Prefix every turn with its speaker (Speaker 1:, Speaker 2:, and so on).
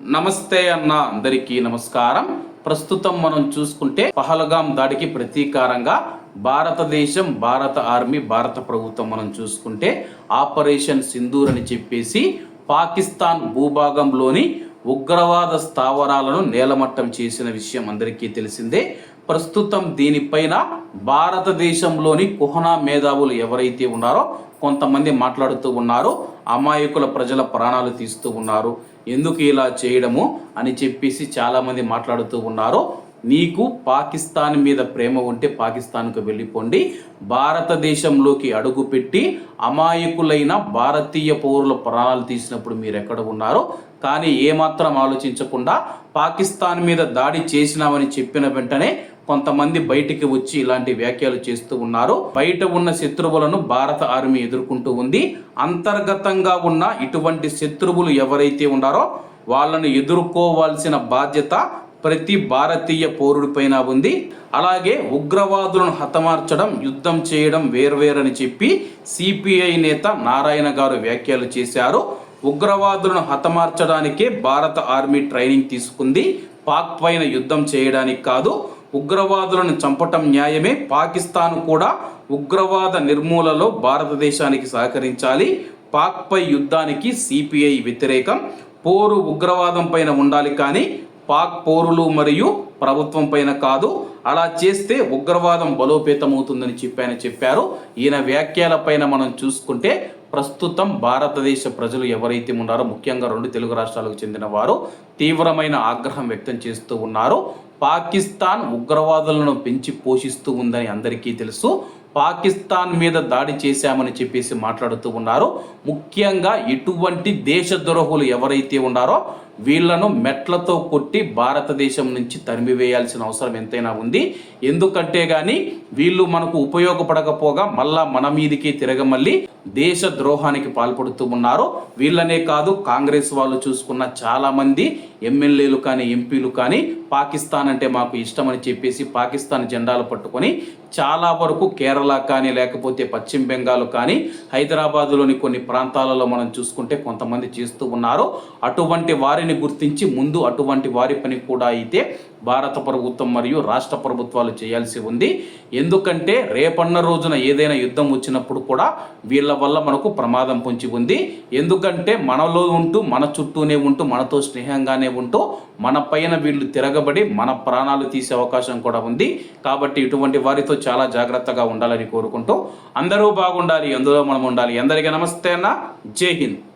Speaker 1: నమస్తే అన్న అందరికీ నమస్కారం. ప్రస్తుతం మనం చూసుకుంటే పహల్గాం దాడికి ప్రతీకారంగా భారతదేశం భారత ఆర్మీ భారత ప్రభుత్వం మనం చూసుకుంటే ఆపరేషన్ సింధూర్ అని చెప్పేసి పాకిస్తాన్ భూభాగంలోని ఉగ్రవాద స్థావరాలను నేలమట్టం చేసిన విషయం అందరికీ తెలిసిందే. ప్రస్తుతం దీనిపైన భారతదేశంలోని కుహనా మేధావులు ఎవరైతే ఉన్నారో కొంతమంది మాట్లాడుతూ ఉన్నారు. అమాయకుల ప్రజల ప్రాణాలు తీస్తూ ఉన్నారు. ఎందుకు ఇలా చేయడము అని చెప్పేసి చాలామంది మాట్లాడుతూ ఉన్నారు. నీకు పాకిస్తాన్ మీద ప్రేమ ఉంటే పాకిస్తాన్కు వెళ్ళిపోండి. భారతదేశంలోకి అడుగుపెట్టి అమాయకులైన భారతీయ పౌరుల ప్రాణాలు తీసినప్పుడు మీరు ఎక్కడ ఉన్నారో? కానీ ఏమాత్రం ఆలోచించకుండా పాకిస్తాన్ మీద దాడి చేసినామని చెప్పిన వెంటనే కొంతమంది బయటికి వచ్చి ఇలాంటి వ్యాఖ్యలు చేస్తూ ఉన్నారు. బయట ఉన్న శత్రువులను భారత ఆర్మీ ఎదుర్కొంటూ ఉంది. అంతర్గతంగా ఉన్న ఇటువంటి శత్రువులు ఎవరైతే ఉన్నారో వాళ్ళను ఎదుర్కోవాల్సిన బాధ్యత ప్రతి భారతీయ పౌరుడిపైన ఉంది. అలాగే ఉగ్రవాదులను హతమార్చడం యుద్ధం చేయడం వేర్వేరని చెప్పి సిపిఐ నేత నారాయణ గారు వ్యాఖ్యలు చేశారు. ఉగ్రవాదులను హతమార్చడానికే భారత ఆర్మీ ట్రైనింగ్ తీసుకుంది. పాక్ పైన యుద్ధం చేయడానికి కాదు ఉగ్రవాదులను చంపటం న్యాయమే. పాకిస్తాన్ కూడా ఉగ్రవాద నిర్మూలలో భారతదేశానికి సహకరించాలి. పాక్పై యుద్ధానికి సిపిఐ వ్యతిరేకం. పోరు ఉగ్రవాదం పైన ఉండాలి కానీ పాక్ పౌరులు మరియు ప్రభుత్వం పైన కాదు అలా చేస్తే ఉగ్రవాదం బలోపేతమవుతుందని చెప్పాయని చెప్పారు. ఈయన వ్యాఖ్యల పైన మనం చూసుకుంటే ప్రస్తుతం భారతదేశ ప్రజలు ఎవరైతే ఉన్నారో ముఖ్యంగా రెండు తెలుగు రాష్ట్రాలకు చెందిన వారు తీవ్రమైన ఆగ్రహం వ్యక్తం చేస్తూ ఉన్నారు. పాకిస్తాన్ ఉగ్రవాదులను పెంచి పోషిస్తూ ఉందని అందరికీ తెలుసు. పాకిస్తాన్ మీద దాడి చేశామని చెప్పేసి మాట్లాడుతూ ఉన్నారు. ముఖ్యంగా ఇటువంటి దేశద్రోహులు ఎవరైతే ఉన్నారో వీళ్ళను మెట్లతో కొట్టి భారతదేశం నుంచి తరిమివేయాల్సిన అవసరం ఎంతైనా ఉంది. ఎందుకంటే గాని వీళ్ళు మనకు ఉపయోగపడకపోగా మళ్ళా మన మీదికి తిరగమల్లి దేశ ద్రోహానికి పాల్పడుతూ ఉన్నారు. వీళ్ళనే కాదు కాంగ్రెస్ వాళ్ళు చూసుకున్న చాలామంది ఎమ్మెల్యేలు కానీ ఎంపీలు కానీ పాకిస్తాన్ అంటే మాకు ఇష్టమని చెప్పేసి పాకిస్తాన్ జెండాలు పట్టుకొని చాలా వరకు కేరళ కానీ లేకపోతే పశ్చిమ బెంగాల్ కానీ హైదరాబాదులోని కొన్ని ప్రాంతాలలో మనం చూసుకుంటే కొంతమంది చేస్తూ ఉన్నారు. అటువంటి వారిని గుర్తించి ముందు అటువంటి వారి పని కూడా అయితే భారత ప్రభుత్వం మరియు రాష్ట్ర ప్రభుత్వాలు చేయాల్సి ఉంది. ఎందుకంటే రేపన్న రోజున ఏదైనా యుద్ధం వచ్చినప్పుడు కూడా వీళ్ళ వల్ల మనకు ప్రమాదం పొంచి ఉంది. ఎందుకంటే మనలో ఉంటూ మన చుట్టూనే ఉంటూ మనతో స్నేహంగానే ఉంటూ మన పైన వీళ్ళు తిరగబడి మన ప్రాణాలు తీసే అవకాశం కూడా ఉంది. కాబట్టి ఇటువంటి వారితో చాలా జాగ్రత్తగా ఉండాలని కోరుకుంటూ అందరూ బాగుండాలి అందులో మనం ఉండాలి. అందరికీ నమస్తే అన్న. జై హింద్.